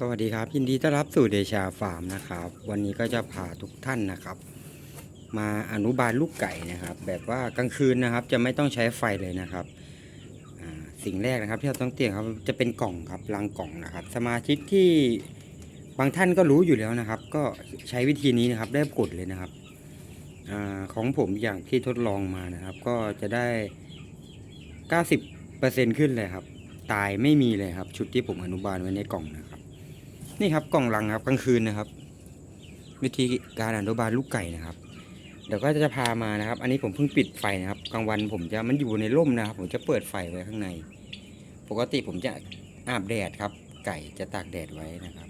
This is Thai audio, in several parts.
สวัสดีครับยินดีต้อนรับสู่เดชาฟาร์มนะครับ วันนี้ก็จะพาทุกท่านนะครับ มาอนุบาลลูกไก่นะครับ แบบว่ากลางคืนนะครับ จะไม่ต้องใช้ไฟเลยนะครับสิ่งแรกนะครับที่เราต้องเตรียมครับจะเป็นกล่องครับรังกล่องนะครับ สมาชิกที่บางท่านก็รู้อยู่แล้วนะครับ ก็ใช้วิธีนี้นะครับได้กดเลยนะครับอของผมอย่างที่ทดลองมานะครับ ก็จะได้ 90%ขึ้นเลยครับ ตายไม่มีเลยครับ ชุดที่ผมอนุบาลไว้ในกล่องนะครับ นี่ครับกล่องรังครับกลางคืนนะครับ วิธีการอนุบาลลูกไก่นะครับ เดี๋ยวก็จะพามานะครับ อันนี้ผมเพิ่งปิดไฟนะครับกลางวันผมจะมันอยู่ในร่มนะครับ ผมจะเปิดไฟไว้ข้างใน ปกติผมจะอาบแดดครับ ไก่จะตากแดดไว้นะครับ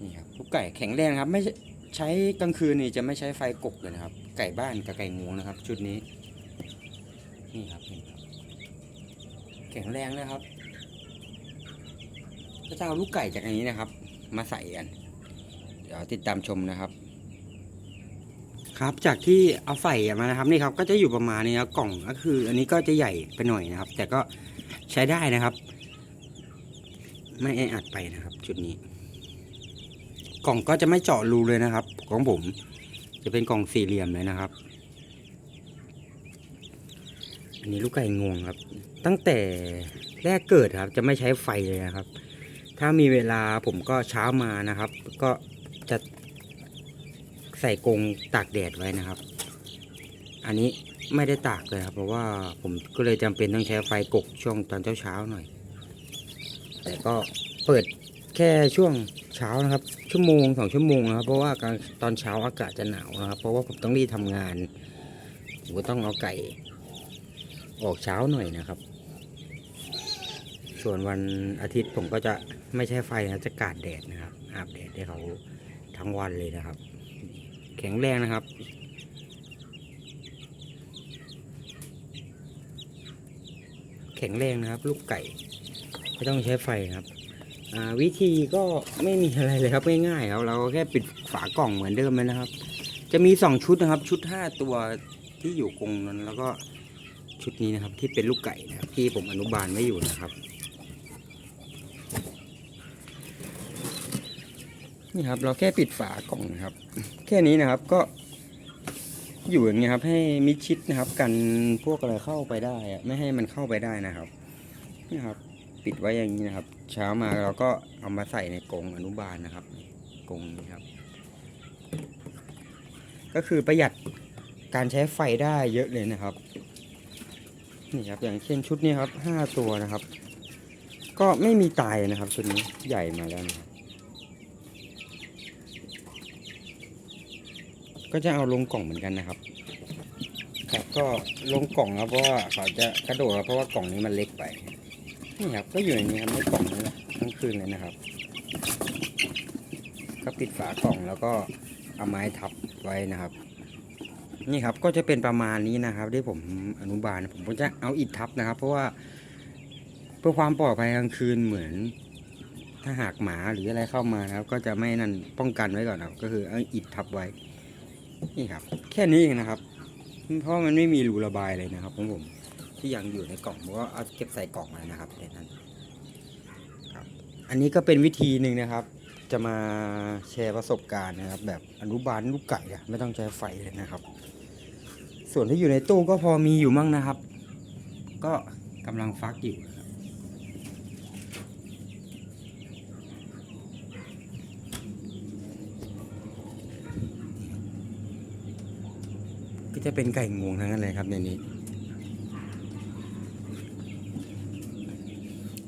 นี่ครับลูกไก่แข็งแรงครับ ไม่ใช้กลางคืนนี่จะไม่ใช้ไฟกบเลยนะครับ ไก่บ้านกับไก่งวงนะครับ ชุดนี้นี่ครับนี่ครับแข็งแรงนะครับ ก็จะเอาลูกไก่จากอันนี้นะครับ มาใส่กัน เดี๋ยวติดตามชมนะครับ ครับจากที่เอาใส่มานะครับนี่ครับ ก็จะอยู่ประมาณนี้ครับกล่องก็คือ อันนี้ก็จะใหญ่ไปหน่อยนะครับ แต่ก็ใช้ได้นะครับ ไม่แออัดไปนะครับ จุดนี้ กล่องก็จะไม่เจาะรูเลยนะครับ ของผม จะเป็นกล่องสี่เหลี่ยมเลยนะครับอันนี้ลูกไก่งวงครับ ตั้งแต่แรกเกิดครับ จะไม่ใช้ไฟเลยนะครับ ถ้ามีเวลาผมก็เช้ามานะครับ ก็จะใส่กรงตากแดดไว้นะครับ อันนี้ไม่ได้ตากเลยครับ เพราะว่าผมก็เลยจำเป็นต้องใช้ไฟกกช่วงตอนเช้าเช้าๆหน่อย แต่ก็เปิดแค่ช่วงเช้านะครับ ชั่วโมงสองชั่วโมงนะครับ เพราะว่าการตอนเช้าอากาศจะหนาวนะครับ เพราะว่าผมต้องรีบทำงานผมก็ต้องเอาไก่ออกเช้าหน่อยนะครับ ส่วนวันอาทิตย์ผมก็จะไม่ใช่ไฟนะจะกาดแดดนะครับอาบแดดให้เขาทั้งวันเลยนะครับ แข็งแรงนะครับแข็งแรงนะครับ ลูกไก่ไม่ต้องใช้ไฟครับวิธีก็ไม่มีอะไรเลยครับง่ายๆครับเราก็แค่ปิดฝากล่องเหมือนเดิมเลยนะครับ จะมีสองชุดนะครับ ชุดห้าตัวที่อยู่กรงนั้นแล้วก็ชุดนี้นะครับที่เป็นลูกไก่นะครับที่ผมอนุบาลไว้อยู่นะครับ นี่ครับ เราแค่ปิดฝากล่องนะครับ แค่นี้นะครับก็อยู่อย่างนี้ครับ ให้มิดชิดนะครับ กันพวกอะไรเข้าไปได้อะไม่ให้มันเข้าไปได้นะครับนี่ครับ ปิดไว้อย่างนี้นะครับ เช้ามาเราก็เอามาใส่ในกรงอนุบาลนะครับกรงนี้ครับ ก็คือประหยัดการใช้ไฟได้เยอะเลยนะครับนี่ครับอย่างเช่นชุดนี้ครับห้าตัวนะครับ ก็ไม่มีตายนะครับชุดนี้ใหญ่มาแล้วนะครับ ก็จะเอาลงกล่องเหมือนกันนะครับ ครับก็ลงกล่องครับเพราะว่าเขาจะกระโดดครับเพราะว่ากล่องนี้มันเล็กไปนี่ครับก็อยู่ในนี้ครับในกล่องนี้แหละทั้งคืนเลยนะครับ ก็ปิดฝากล่องแล้วก็เอาไม้ทับไว้นะครับ นี่ครับก็จะเป็นประมาณนี้นะครับ ที่ผมอนุบาลผมก็จะเอาอิฐทับนะครับ เพราะว่าเพื่อความปลอดภัยกลางคืนเหมือน ถ้าหากหมาหรืออะไรเข้ามานะครับ ก็จะไม่นั่นป้องกันไว้ก่อนครับ ก็คือเอาอิฐทับไว้ นี่ครับ แค่นี้เองนะครับ เพราะมันไม่มีรูระบายเลยนะครับของผมที่ยังอยู่ในกล่องผมก็เอาเก็บใส่กล่องมานะครับแค่นั้นครับ อันนี้ก็เป็นวิธีหนึ่งนะครับ จะมาแชร์ประสบการณ์นะครับ แบบอนุบาลลูกไก่อะไม่ต้องใช้ไฟเลยนะครับ ส่วนที่อยู่ในตู้ก็พอมีอยู่มั่งนะครับ ก็กำลังฟักอยู่นะครับก็ จะเป็นไก่งวงทั้งนั้นเลยครับในนี้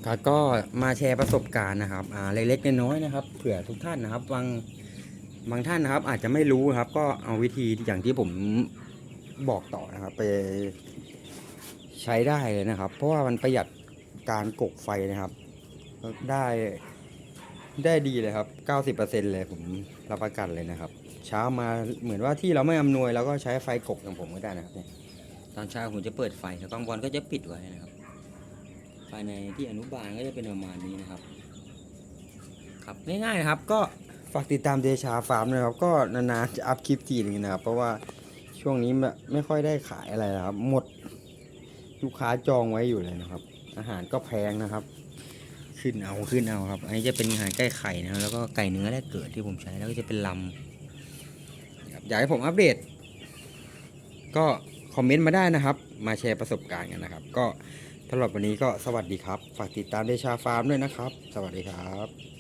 ครับก็มาแชร์ประสบการณ์นะครับอ่าเล็กๆน้อยๆนะครับ เผื่อทุกท่านนะครับ บางบางท่านนะครับ อาจจะไม่รู้ครับ ก็เอาวิธีอย่างที่ผมบอกต่อนะครับ ไปใช้ได้เลยนะครับ เพราะว่ามันประหยัดการกกไฟนะครับ ได้ได้ดีเลยครับ 90%เลยผมรับประกันเลยนะครับ เช้ามาเหมือนว่าที่เราไม่อำนวยเราก็ใช้ไฟกกอย่างผมก็ได้นะครับเนี่ยตอนเช้าผมจะเปิดไฟแล้วกลางวันก็จะปิดไว้นะครับ ภายในที่อนุบาลก็จะเป็นประมาณนี้นะครับ ครับง่ายๆนะครับ ก็ฝากติดตามเดชาฟาร์มนะครับ ก็นานๆจะอัพคลิปทีนึงนะครับ เพราะว่าช่วงนี้ไม่ไม่ค่อยได้ขายอะไรนะครับ หมดลูกค้าจองไว้อยู่เลยนะครับ อาหารก็แพงนะครับคืขึ้นเอาขึ้นเอาครับ อันนี้จะเป็นอาหารใกล้ไข่นะครับแล้วก็ไก่เนื้อแรกเกิดที่ผมใช้แล้วก็จะเป็นลำครับ อยากให้ผมอัปเดต ก็คอมเมนต์มาได้นะครับ มาแชร์ประสบการณ์กันนะครับ ก็สำหรับวันนี้ก็สวัสดีครับ ฝากติดตามเดชาฟาร์มด้วยนะครับ สวัสดีครับ